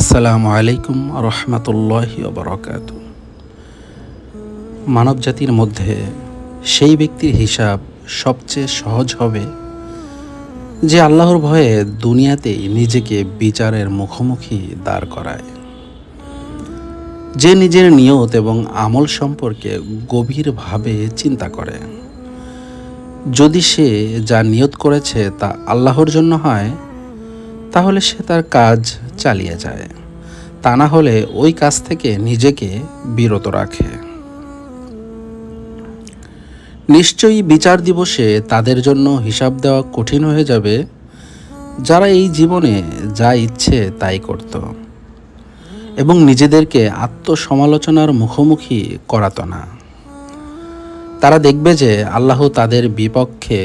আসসালামু আলাইকুম রহমতুল্লাহি বরকাত। মানব জাতির মধ্যে সেই ব্যক্তির হিসাব সবচেয়ে সহজ হবে যে আল্লাহর ভয়ে দুনিয়াতেই নিজেকে বিচারের মুখোমুখি দাঁড় করায়। যে নিজের নিয়ত এবং আমল সম্পর্কে গভীরভাবে চিন্তা করে। যদি সে যা নিয়ত করেছে তা আল্লাহর জন্য হয়, তাহলে সে তার কাজ চালিয়ে যায়। তা না হলে ওই কাজ থেকে নিজেকে বিরত রাখে। নিশ্চয়ই বিচার দিবসে তাদের জন্য হিসাব দেওয়া কঠিন হয়ে যাবে। যারা এই জীবনে যা ইচ্ছে তাই করত। এবং নিজেদেরকে আত্মসমালোচনার মুখোমুখি করাত না। তারা দেখবে যে আল্লাহ তাদের বিপক্ষে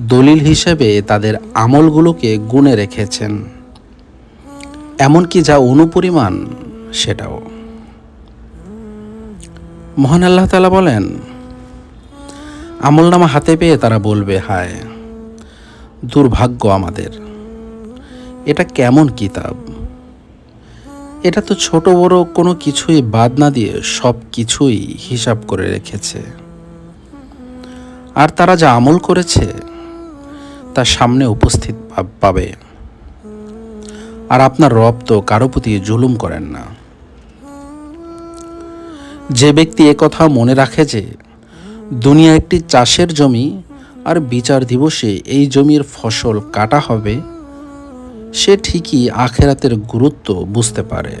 দলিল হিসেবে তাদের আমলগুলোকে গুণে রেখেছেন। এমনকি যা অনুপরিমাণ, সেটাও। মহান আল্লাহ তালা বলেন, আমলনামা হাতে পেয়ে তারা বলবে, হায়, দুর্ভাগ্য আমাদের। এটা কেমন কিতাব? এটা তো ছোট বড় কোনো কিছুই বাদ না দিয়ে সব কিছুই হিসাব করে রেখেছে। আর তারা যা আমল করেছে তার সামনে উপস্থিত পাবে। আর আপনার রব তো কারও প্রতি জুলুম করেন না। যে ব্যক্তি কথা মনে রাখে যে, দুনিয়া একটি চাষের জমি আর বিচার দিবসে এই জমির ফসল কাটা হবে, সে ঠিকই আখেরাতের গুরুত্ব বুঝতে পারে।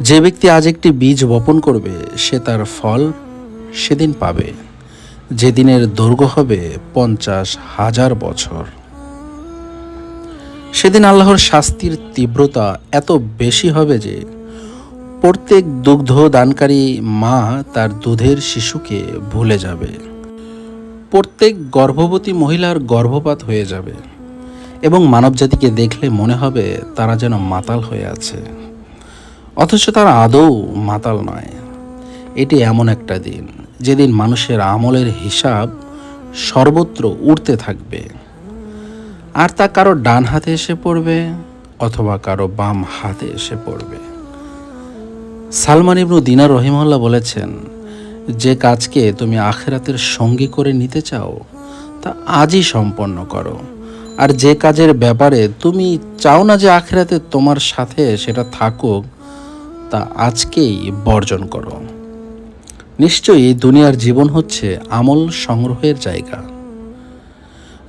যে ব্যক্তি আজ একটি বীজ বপন করবে, সে তার ফল সেদিন পাবে। যেদিনের দৈর্ঘ্য হবে পঞ্চাশ হাজার বছর। সেদিন আল্লাহর শাস্তির তীব্রতা এত বেশি হবে যে প্রত্যেক দুগ্ধ দানকারী মা তার দুধের শিশুকে ভুলে যাবে। প্রত্যেক গর্ভবতী মহিলার গর্ভপাত হয়ে যাবে এবং মানবজাতিকে দেখলে মনে হবে তারা যেন মাতাল হয়ে আছে। অথচ তারা আদৌ মাতাল নয়। এটি এমন একটা দিন, যেদিন মানুষের আমলের হিসাব সর্বত্র উঠতে থাকবে। আর তা কারও ডান হাতে এসে পড়বে অথবা কারও বাম হাতে এসে পড়বে। সালমান ইবনু দিনার রহিমল্লাহ বলেছেন, যে কাজকে তুমি আখেরাতের সঙ্গী করে নিতে চাও, তা আজই সম্পন্ন করো। আর যে কাজের ব্যাপারে তুমি চাও না যে আখেরাতে তোমার সাথে সেটা থাকুক, তা আজকেই বর্জন করো। নিশ্চয়ই দুনিয়ার জীবন হচ্ছে আমল সংগ্রহের জায়গা।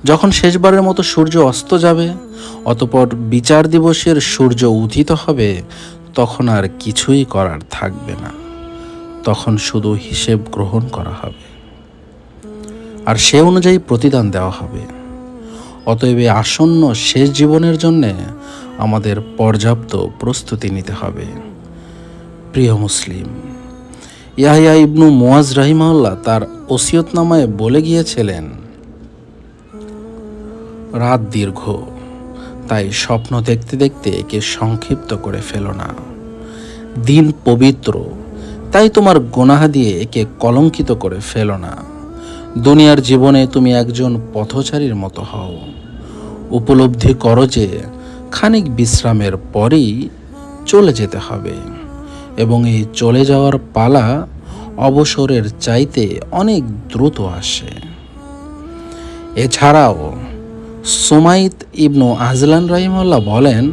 যখন শেষবারের মতো সূর্য অস্ত যাবে, অতপর বিচার দিবসের সূর্য উদিত হবে, তখন আর কিছুই করার থাকবে না। তখন শুধু হিসেব গ্রহণ করা হবে। আর সে অনুযায়ী প্রতিদান দেওয়া হবে। অতএব আসন্ন শেষ জীবনের জন্যে আমাদের পর্যাপ্ত প্রস্তুতি নিতে হবে। প্রিয় মুসলিম, ইয়াহিয়া ইবনু মুয়াজ রাহিমাল্লাহ তার ওসিয়তনামায় বলে গিয়েছিলেন রাত দীর্ঘ। তাই স্বপ্ন দেখতে দেখতে একে সংক্ষিপ্ত করে ফেলো না। দিন পবিত্র, তাই তোমার গোনাহা দিয়ে একে কলঙ্কিত করে ফেলো না। দুনিয়ার জীবনে তুমি একজন পথচারীর মতো হও। উপলব্ধি করো যে খানিক বিশ্রামের পরেই চলে যেতে হবে এবং এই চলে যাওয়ার পালা অবসরের চাইতে অনেক দ্রুত আসে। এছাড়াও সুমাইত ইবনু আজলান রাহিমাল্লাহ বলেন,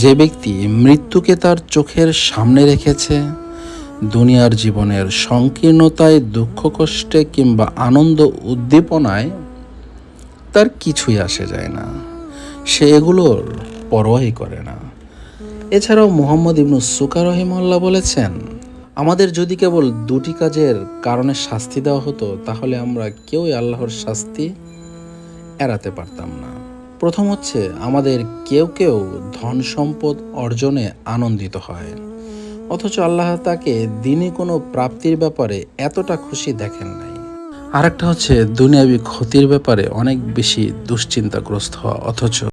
যে ব্যক্তি মৃত্যুকে তার চোখের সামনে রেখেছে, দুনিয়ার জীবনের সংকীর্ণতায়, দুঃখ কষ্টে কিংবা আনন্দ উদ্দীপনায় তার কিছুই আসে যায় না। সে এগুলোর পরোয়াই করে না। এছাড়াও মোহাম্মদ ইবনু সুকা রহিমাল্লাহ বলেছেন, আমাদের যদি কেবল দুটি কাজের কারণে শাস্তি দেওয়া হতো, তাহলে আমরা কেউই আল্লাহর শাস্তি এড়াতে পারতাম না। প্রথম হচ্ছে আমাদের কেউ কেউ ধন সম্পদ অর্জনে আনন্দিত হয়। অথচ আল্লাহ তাকে দিনে কোনো প্রাপ্তির ব্যাপারে এতটা খুশি দেখেন নাই। আরেকটা হচ্ছে দুনিয়াবি ক্ষতির ব্যাপারে অনেক বেশি দুশ্চিন্তাগ্রস্ত হওয়া। অথচ